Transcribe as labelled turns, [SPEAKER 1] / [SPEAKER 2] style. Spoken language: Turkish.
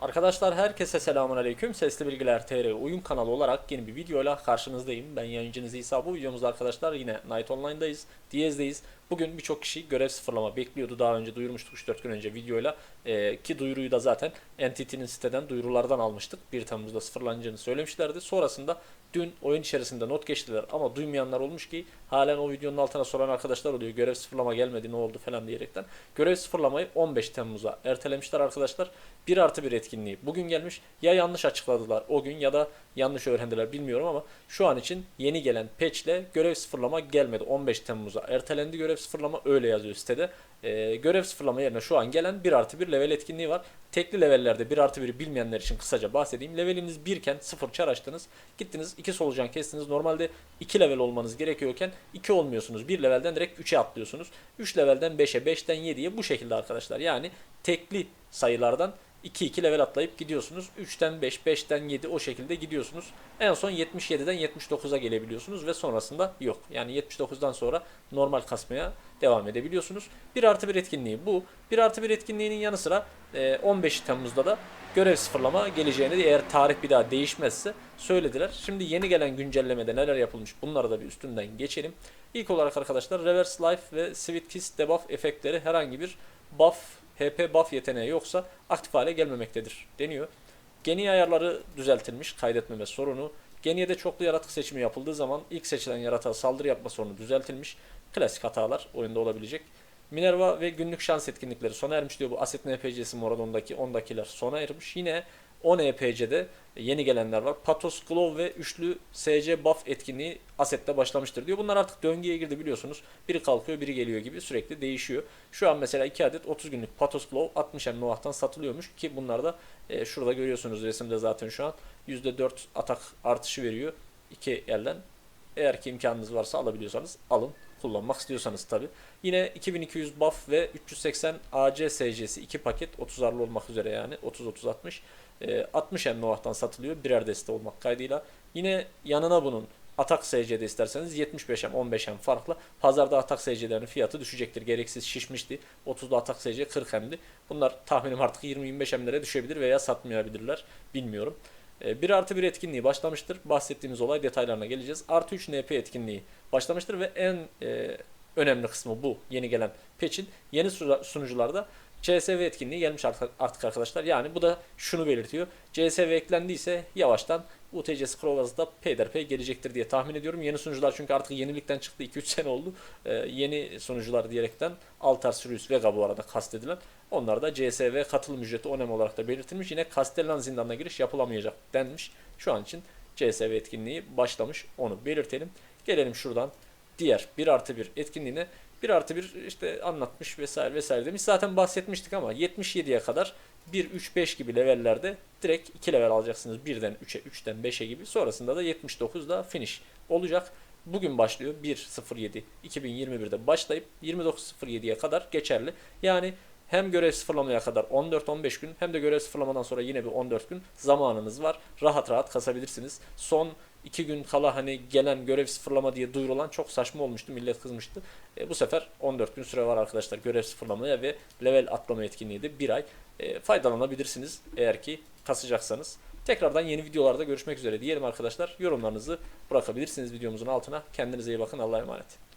[SPEAKER 1] Arkadaşlar herkese selamun aleyküm. Sesli Bilgiler TR oyun kanalı olarak yeni bir videoyla karşınızdayım. Ben yayıncınız İsa. Bu videomuzda arkadaşlar yine Night Online'dayız. Diyez'deyiz. Bugün birçok kişi görev sıfırlama bekliyordu. Daha önce duyurmuştuk 3-4 gün önce videoyla. Ee, ki duyuruyu da zaten Entity'nin siteden duyurulardan almıştık. 1 Temmuz'da sıfırlanacağını söylemişlerdi. Sonrasında dün oyun içerisinde not geçtiler ama duymayanlar olmuş ki halen o videonun altına soran arkadaşlar oluyor. Görev sıfırlama gelmedi ne oldu falan diyerekten. Görev sıfırlamayı 15 Temmuz'a ertelemişler arkadaşlar. 1 artı 1 etkinliği bugün gelmiş. Ya yanlış açıkladılar o gün ya da yanlış öğrendiler bilmiyorum ama şu an için yeni gelen patch ile görev sıfırlama gelmedi. 15 Temmuz'a ertelendi görev sıfırlama öyle yazıyor sitede. Ee, görev sıfırlama yerine şu an gelen 1 artı 1 level etkinliği var. Tekli levellerde 1 artı 1'i bilmeyenler için kısaca bahsedeyim. Leveliniz 1 iken 0 çar. Gittiniz 2 solucan kestiniz. Normalde 2 level olmanız gerekiyorken 2 olmuyorsunuz. 1 levelden direkt 3'e atlıyorsunuz. 3 levelden 5'e 5'ten 7'ye bu şekilde arkadaşlar. Yani tekli sayılardan 2-2 level atlayıp gidiyorsunuz. 3'ten 5, 5'ten 7 o şekilde gidiyorsunuz. En son 77'den 79'a gelebiliyorsunuz ve sonrasında yok. Yani 79'dan sonra normal kasmaya devam edebiliyorsunuz. 1 artı 1 etkinliği bu. 1 artı 1 etkinliğinin yanı sıra e, 15 Temmuz'da da görev sıfırlama geleceğini eğer tarih bir daha değişmezse söylediler. Şimdi yeni gelen güncellemede neler yapılmış bunları da bir üstünden geçelim. İlk olarak arkadaşlar Reverse Life ve Sweet Kiss debuff efektleri herhangi bir buff HP buff yeteneği yoksa aktif hale gelmemektedir deniyor. Geni ayarları düzeltilmiş kaydetmeme sorunu. Geniye de çoklu yaratık seçimi yapıldığı zaman ilk seçilen yaratığa saldırı yapma sorunu düzeltilmiş. Klasik hatalar oyunda olabilecek. Minerva ve günlük şans etkinlikleri sona ermiş diyor bu Aset NPC'si Moradon'daki 10'dakiler sona ermiş. Yine 10 EPC'de yeni gelenler var. Patos Glove ve üçlü SC buff etkinliği Aset'te başlamıştır diyor. Bunlar artık döngüye girdi biliyorsunuz. Biri kalkıyor biri geliyor gibi sürekli değişiyor. Şu an mesela 2 adet 30 günlük Patos Glove 60 M Noah'tan satılıyormuş ki bunlar da e, şurada görüyorsunuz resimde zaten şu an %4 atak artışı veriyor. iki elden. Eğer ki imkanınız varsa alabiliyorsanız alın. Kullanmak istiyorsanız tabi. Yine 2200 buff ve 380 AC SC'si 2 paket 30'arlı olmak üzere yani 30-30-60 e, 60 M Noah'tan satılıyor birer deste olmak kaydıyla. Yine yanına bunun Atak SC'de isterseniz 75M 15M farklı. Pazarda Atak SC'lerin fiyatı düşecektir. Gereksiz şişmişti. 30'da Atak SC 40M'di. Bunlar tahminim artık 20-25M'lere düşebilir veya satmayabilirler. Bilmiyorum. 1 artı 1 etkinliği başlamıştır. Bahsettiğimiz olay detaylarına geleceğiz. Artı 3 NP etkinliği başlamıştır ve en e, önemli kısmı bu yeni gelen patch'in. Yeni sunucularda CSV etkinliği gelmiş artık arkadaşlar. Yani bu da şunu belirtiyor. CSV eklendiyse yavaştan UTC Scrollers'da peyderpey gelecektir diye tahmin ediyorum. Yeni sunucular çünkü artık yenilikten çıktı 2-3 sene oldu. Ee, yeni sunucular diyerekten Altar, Sirius, Vega bu arada kastedilen. Onlar da CSV katılım ücreti önem olarak da belirtilmiş. Yine Castellan zindanına giriş yapılamayacak denmiş. Şu an için CSV etkinliği başlamış. Onu belirtelim. Gelelim şuradan diğer 1 artı 1 etkinliğine 1 artı 1 işte anlatmış vesaire vesaire demiş. Zaten bahsetmiştik ama 77'ye kadar 1, 3, 5 gibi levellerde direkt 2 level alacaksınız. 1'den 3'e, 3'ten 5'e gibi. Sonrasında da 79'da finish olacak. Bugün başlıyor 1.07 2021'de başlayıp 29.07'ye kadar geçerli. Yani hem görev sıfırlamaya kadar 14-15 gün hem de görev sıfırlamadan sonra yine bir 14 gün zamanınız var. Rahat rahat kasabilirsiniz. Son 2 gün kala hani gelen görev sıfırlama diye duyurulan çok saçma olmuştu. Millet kızmıştı. E, bu sefer 14 gün süre var arkadaşlar görev sıfırlamaya ve level atlama etkinliği de 1 ay e, faydalanabilirsiniz eğer ki kasacaksanız. Tekrardan yeni videolarda görüşmek üzere diyelim arkadaşlar. Yorumlarınızı bırakabilirsiniz videomuzun altına. Kendinize iyi bakın. Allah'a emanet.